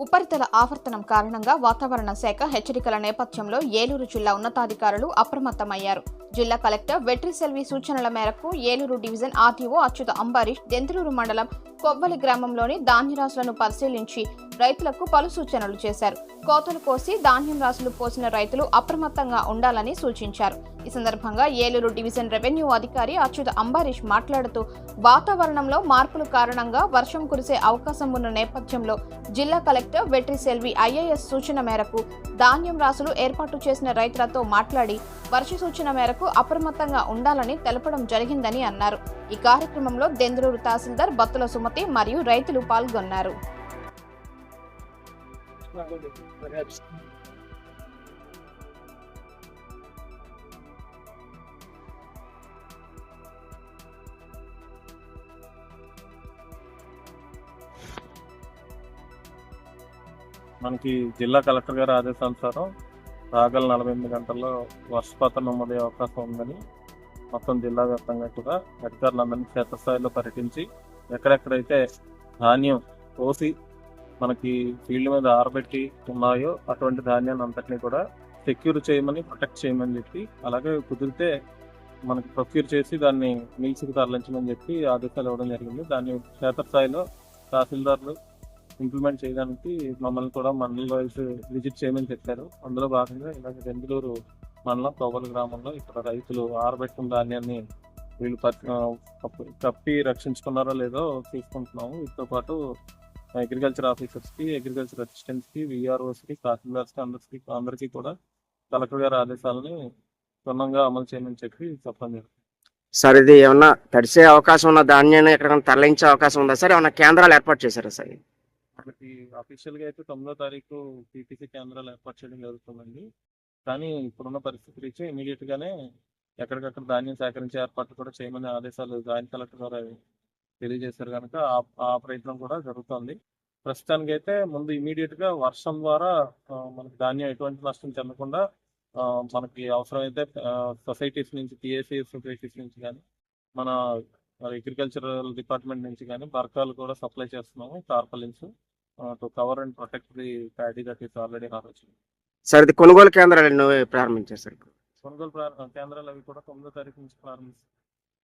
ఉపరితల ఆవర్తనం కారణంగా వాతావరణ శాఖ హెచ్చరికల నేపథ్యంలో ఏలూరు జిల్లా ఉన్నతాధికారులు అప్రమత్తమయ్యారు. జిల్లా కలెక్టర్ వెట్రిసెల్వి సూచనల మేరకు ఏలూరు డివిజన్ ఆర్టీఓ అచ్యుత అంబరీష్ దెందులూరు మండలం కొవ్వలి గ్రామంలోని ధాన్యరాశులను పరిశీలించి రైతులకు పలు సూచనలు చేశారు. కోతలు కోసి ధాన్యం రాసులు పోసిన రైతులు అప్రమత్తంగా ఉండాలని సూచించారు. ఈ సందర్భంగా ఏలూరు డివిజన్ రెవెన్యూ అధికారి అచ్యుత అంబారీష్ మాట్లాడుతూ వాతావరణంలో మార్పుల కారణంగా వర్షం కురిసే అవకాశం ఉన్న నేపథ్యంలో జిల్లా కలెక్టర్ వెట్రి సెల్వి ఐఏఎస్ సూచన మేరకు ధాన్యం రాసులు ఏర్పాటు చేసిన రైతులతో మాట్లాడి వర్ష సూచన మేరకు అప్రమత్తంగా ఉండాలని తెలపడం జరిగిందని అన్నారు. ఈ కార్యక్రమంలో దెందులూరు తహసీల్దార్ బత్తుల సుమతి మరియు రైతులు పాల్గొన్నారు. మనకి జిల్లా కలెక్టర్ గారి ఆదేశానుసారం రాగల నలభై ఎనిమిది గంటల్లో వర్షపాతం నమోదయ్యే అవకాశం ఉందని మొత్తం జిల్లా వ్యాప్తంగా కూడా అధికారులందరినీ క్షేత్రస్థాయిలో పర్యటించి ఎక్కడెక్కడైతే ధాన్యం కోసి మనకి ఫీల్డ్ మీద ఆరబెట్టి ఉన్నాయో అటువంటి ధాన్యాన్ని అంతటినీ కూడా సెక్యూర్ చేయమని ప్రొటెక్ట్ చేయమని చెప్పి అలాగే కుదిరితే మనకి ప్రొక్యూర్ చేసి దాన్ని మిల్స్కి తరలించమని చెప్పి ఆదేశాలు ఇవ్వడం జరిగింది. దాన్ని క్షేత్రస్థాయిలో తహసీల్దార్లు ఇంప్లిమెంట్ చేయడానికి మమ్మల్ని కూడా మండల వైజ్ విజిట్ చేయమని చెప్పారు. అందులో భాగంగా ఇలాగ బెంగళూరు మండలం కొవ్వల గ్రామంలో ఇక్కడ రైతులు ఆరబెట్టిన ధాన్యాన్ని వీళ్ళు కప్పి- రక్షించుకున్నారో లేదో చూసుకుంటున్నాము. వీటితో పాటు అగ్రికల్చర్ ఆఫీసర్స్కి అగ్రికల్చర్ అసిస్టెంట్స్కి విఆర్ఓస్కి తహసీల్దార్స్కి అందరికి అందరికీ కూడా కలెక్టర్ గారి ఆదేశాలని క్షుణ్ణంగా అమలు చేయమని చెప్పి చెప్పడం జరిగింది. సార్ ఇది ఏమన్నా తడిసే అవకాశం ఉన్న ధాన్యాన్ని ఎక్కడికైనా తరలించే అవకాశం ఉందా సార్? ఏమన్నా కేంద్రాలు ఏర్పాటు చేశారా సార్? మనకి అఫీషియల్గా అయితే తొమ్మిదో తారీఖు పీటీసీ కేంద్రాలు ఏర్పాటు చేయడం జరుగుతుందండి. కానీ ఇప్పుడున్న పరిస్థితి రీత్యా ఇమీడియట్ గానే ఎక్కడికక్కడ ధాన్యం సేకరించే ఏర్పాట్లు కూడా చేయమని ఆదేశాలు జాయింట్ కలెక్టర్ గారు తెలియజేశారు కనుక ఆ- ప్రయత్నం కూడా జరుగుతోంది. ప్రస్తుతానికి అయితే ముందు ఇమీడియట్గా వర్షం ద్వారా మనకి ధాన్యం ఎటువంటి నష్టం చెందకుండా మనకి అవసరమైతే సొసైటీస్ నుంచి టీఏసీ సొసైటీస్ నుంచి కానీ మన అగ్రికల్చరల్ డిపార్ట్మెంట్ నుంచి కానీ బర్కాలు కూడా సప్లై చేస్తున్నాము tarpaulins to cover and protect the paddy that is already ఆలోచన సార్ ఇది కొనుగోలు కేంద్రాలు ఎన్నో ప్రారంభించారు సార్ కొనుగోలు కేంద్రాలు అవి కూడా తొమ్మిదో తారీఖు నుంచి ప్రారంభిస్తారు